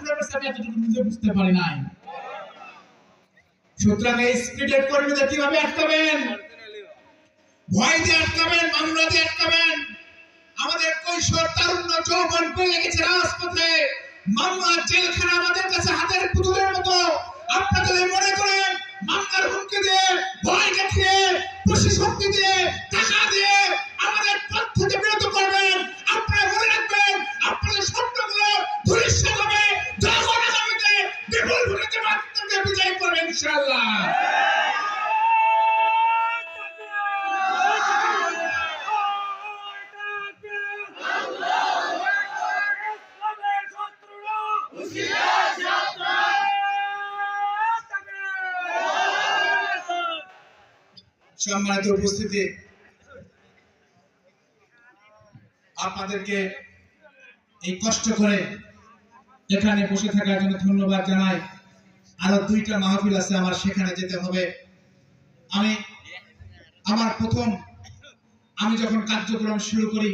ঘুরে বেড়াচ্ছে আমি এতটুকু নিজে বুঝতে পারি নাই। সুতরাং এই স্পিডের কর্মীদের কীভাবে আটকাবেন? ভয় দিয়ে আটকাবেন মামলা দিয়ে আটকাবেন। আমাদের কৈশোর তারুণ্য যৌবন পেয়ে গেছে রাজপথে। মামলা জেলখানা আমাদের কাছে হাতের পুতুলের মতো। আপনারা যদি মনে করেন, মামলার হুমকি দিয়ে ভয় দেখিয়ে, খুশি শক্তি দিয়ে, টাকা দিয়ে বিপুল ভোটে মাধ্যমে বিজয় করবেন ইনশাআল্লাহ। সম্মানিত উপস্থিতি আপনাদেরকে এই কষ্ট করে এখানে বসে থাকার জন্য ধন্যবাদ জানাই। আরও দুইটা মাহফিল আছে আমার, সেখানে যেতে হবে। আমি, আমার প্রথম, আমি যখন কার্যক্রম শুরু করি